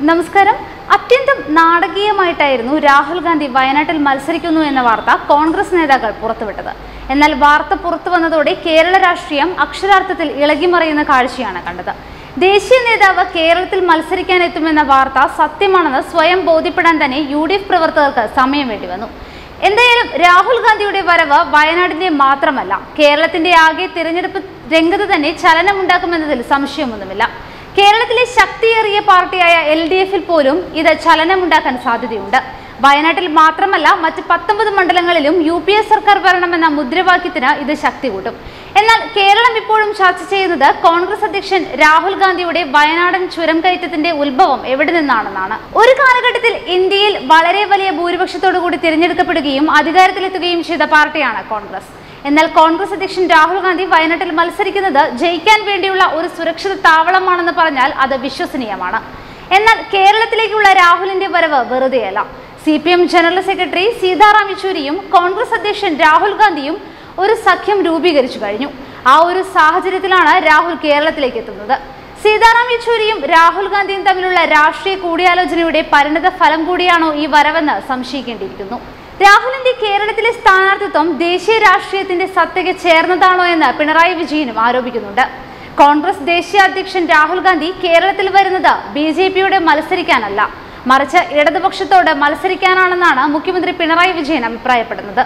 നമസ്കാരം. അത്യന്തം നാടകീയമായിട്ടായിരുന്നു രാഹുൽ ഗാന്ധി വയനാട്ടിൽ മത്സരിക്കുന്നു എന്ന വാർത്ത കോൺഗ്രസ് നേതാക്കൾ പുറത്തുവിട്ടത്. എന്നാൽ വാർത്ത പുറത്തു വന്നതോടെ കേരള രാഷ്ട്രീയം അക്ഷരാർത്ഥത്തിൽ ഇളകിമറിയുന്ന കാഴ്ചയാണ് കണ്ടത്. ദേശീയ നേതാവ് കേരളത്തിൽ മത്സരിക്കാനെത്തുമെന്ന വാർത്ത സത്യമാണെന്ന് സ്വയം ബോധ്യപ്പെടാൻ തന്നെ യു ഡി എഫ് പ്രവർത്തകർക്ക് സമയം വേണ്ടി വന്നു. എന്തായാലും രാഹുൽ ഗാന്ധിയുടെ വരവ് വയനാടിന്റെ മാത്രമല്ല കേരളത്തിന്റെ ആകെ തിരഞ്ഞെടുപ്പ് രംഗത്ത് തന്നെ ചലനമുണ്ടാക്കുമെന്നതിൽ സംശയമൊന്നുമില്ല. കേരളത്തിലെ ശക്തിയേറിയ പാർട്ടിയായ എൽ ഡി എഫിൽ പോലും ഇത് ചലനമുണ്ടാക്കാൻ സാധ്യതയുണ്ട്. വയനാട്ടിൽ മാത്രമല്ല മറ്റ് പത്തൊമ്പത് മണ്ഡലങ്ങളിലും യു പി എ സർക്കാർ വരണമെന്ന മുദ്രാവാക്യത്തിന് ഇത് ശക്തി കൂട്ടും എന്നാൽ കേരളം ഇപ്പോഴും ചർച്ച ചെയ്യുന്നത് കോൺഗ്രസ് അധ്യക്ഷൻ രാഹുൽ ഗാന്ധിയുടെ വയനാടൻ ചുരം കയറ്റത്തിന്റെ ഉത്ഭവം എവിടെ നിന്നാണെന്നാണ്. ഒരു കാലഘട്ടത്തിൽ ഇന്ത്യയിൽ വളരെ വലിയ ഭൂരിപക്ഷത്തോടു കൂടി തിരഞ്ഞെടുക്കപ്പെടുകയും അധികാരത്തിലെത്തുകയും ചെയ്ത പാർട്ടിയാണ് കോൺഗ്രസ്. എന്നാൽ കോൺഗ്രസ് അധ്യക്ഷൻ രാഹുൽ ഗാന്ധി വയനാട്ടിൽ മത്സരിക്കുന്നത് ജയിക്കാൻ വേണ്ടിയുള്ള ഒരു സുരക്ഷിത താവളമാണെന്ന് പറഞ്ഞാൽ അത് വിശ്വസനീയമാണ്. എന്നാൽ കേരളത്തിലേക്കുള്ള രാഹുലിന്റെ വരവ് വെറുതെയല്ല. C P M general secretary Sitaram യെച്ചൂരിയും Congress അധ്യക്ഷൻ രാഹുൽ ഗാന്ധിയും ഒരു സഖ്യം രൂപീകരിച്ചു കഴിഞ്ഞു. ആ ഒരു സാഹചര്യത്തിലാണ് രാഹുൽ കേരളത്തിലേക്ക് എത്തുന്നത്. സീതാറാം യെച്ചൂരിയും രാഹുൽ ഗാന്ധിയും തമ്മിലുള്ള രാഷ്ട്രീയ കൂടിയാലോചനയുടെ പരിണത ഫലം കൂടിയാണോ ഈ വരവെന്ന് സംശയിക്കേണ്ടിയിരിക്കുന്നു. രാഹുലിന്റെ കേരളത്തിലെ സ്ഥാനാർത്ഥിത്വം ദേശീയ രാഷ്ട്രീയത്തിന്റെ സത്തയ്ക്ക് ചേർന്നതാണോ എന്ന് പിണറായി വിജയനും ആരോപിക്കുന്നുണ്ട്. കോൺഗ്രസ് ദേശീയ അധ്യക്ഷൻ രാഹുൽ ഗാന്ധി കേരളത്തിൽ വരുന്നത് ബി ജെ പിയോട് മത്സരിക്കാനല്ല. മറിച്ച് ഇടതുപക്ഷത്തോട് മത്സരിക്കാനാണെന്നാണ് മുഖ്യമന്ത്രി പിണറായി വിജയൻ അഭിപ്രായപ്പെടുന്നത്.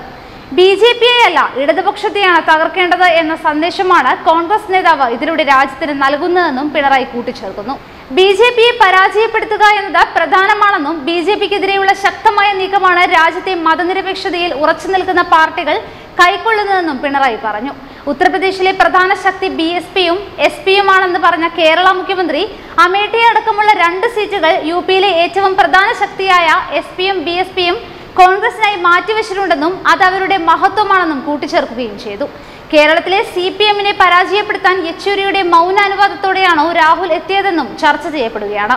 ബി ജെ പിയെ അല്ല ഇടതുപക്ഷത്തെയാണ് തകർക്കേണ്ടത് എന്ന സന്ദേശമാണ് കോൺഗ്രസ് നേതാവ് ഇതിലൂടെ രാജ്യത്തിന് നൽകുന്നതെന്നും പിണറായി കൂട്ടിച്ചേർക്കുന്നു. ബി ജെ പിയെ പരാജയപ്പെടുത്തുക എന്നത് പ്രധാനമാണെന്നും ബി ജെ പിക്കെതിരെയുള്ള ശക്തമായ നീക്കമാണ് രാജ്യത്തെ മതനിരപേക്ഷതയിൽ ഉറച്ചു നിൽക്കുന്ന പാർട്ടികൾ കൈക്കൊള്ളുന്നതെന്നും പിണറായി പറഞ്ഞു. ഉത്തർപ്രദേശിലെ പ്രധാന ശക്തി ബി എസ് പിയും എസ് പിയുമാണെന്ന് പറഞ്ഞ കേരള മുഖ്യമന്ത്രി അമേഠി അടക്കമുള്ള രണ്ട് സീറ്റുകൾ യു പിയിലെ ഏറ്റവും പ്രധാന ശക്തിയായ എസ് പിയും ബി എസ് പിയും കോൺഗ്രസിനായി മാറ്റിവെച്ചിട്ടുണ്ടെന്നും അത് അവരുടെ മഹത്വമാണെന്നും കൂട്ടിച്ചേർക്കുകയും ചെയ്തു. കേരളത്തിലെ സി പി എമ്മിനെ പരാജയപ്പെടുത്താൻ യെച്ചൂരിയുടെ മൗനാനുവാദത്തോടെയാണോ രാഹുൽ എത്തിയതെന്നും ചർച്ച ചെയ്യപ്പെടുകയാണ്.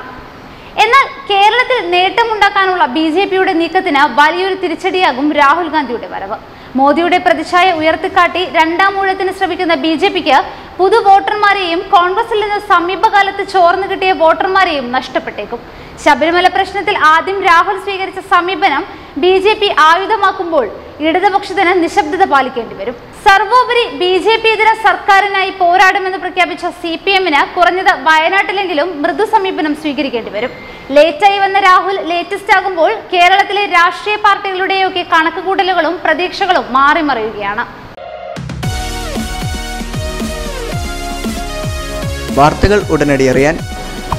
എന്നാൽ കേരളത്തിൽ നേട്ടമുണ്ടാക്കാനുള്ള ബി ജെ പിയുടെ നീക്കത്തിന് വലിയൊരു തിരിച്ചടിയാകും രാഹുൽ ഗാന്ധിയുടെ വരവ്. മോദിയുടെ പ്രതിച്ഛായ ഉയർത്തിക്കാട്ടി രണ്ടാം ഊഴത്തിന് ശ്രമിക്കുന്ന ബി ജെ പിക്ക് പുതു വോട്ടർമാരെയും കോൺഗ്രസിൽ നിന്ന് സമീപകാലത്ത് ചോർന്നു കിട്ടിയ വോട്ടർമാരെയും നഷ്ടപ്പെട്ടേക്കും. ശബരിമല പ്രശ്നത്തിൽ ആദ്യം രാഹുൽ സ്വീകരിച്ച സമീപനം ബി ജെ പി ആയുധമാക്കുമ്പോൾ ഇടതുപക്ഷത്തിന് നിശബ്ദത പാലിക്കേണ്ടി വരും. സർവോപരി ബി ജെ പി ഇതര സർക്കാരിനായി പോരാടുമെന്ന് പ്രഖ്യാപിച്ച സി പി എമ്മിന് കുറഞ്ഞത് വയനാട്ടിലെങ്കിലും മൃദു സമീപനം സ്വീകരിക്കേണ്ടി വരും. ലേറ്റായി വന്ന രാഹുൽ ലേറ്റസ്റ്റ് ആകുമ്പോൾ കേരളത്തിലെ രാഷ്ട്രീയ പാർട്ടികളുടെയൊക്കെ കണക്കുകൂട്ടലുകളും പ്രതീക്ഷകളും മാറിമറിയുകയാണ്. വാർത്തകൾ ഉടനടി അറിയാൻ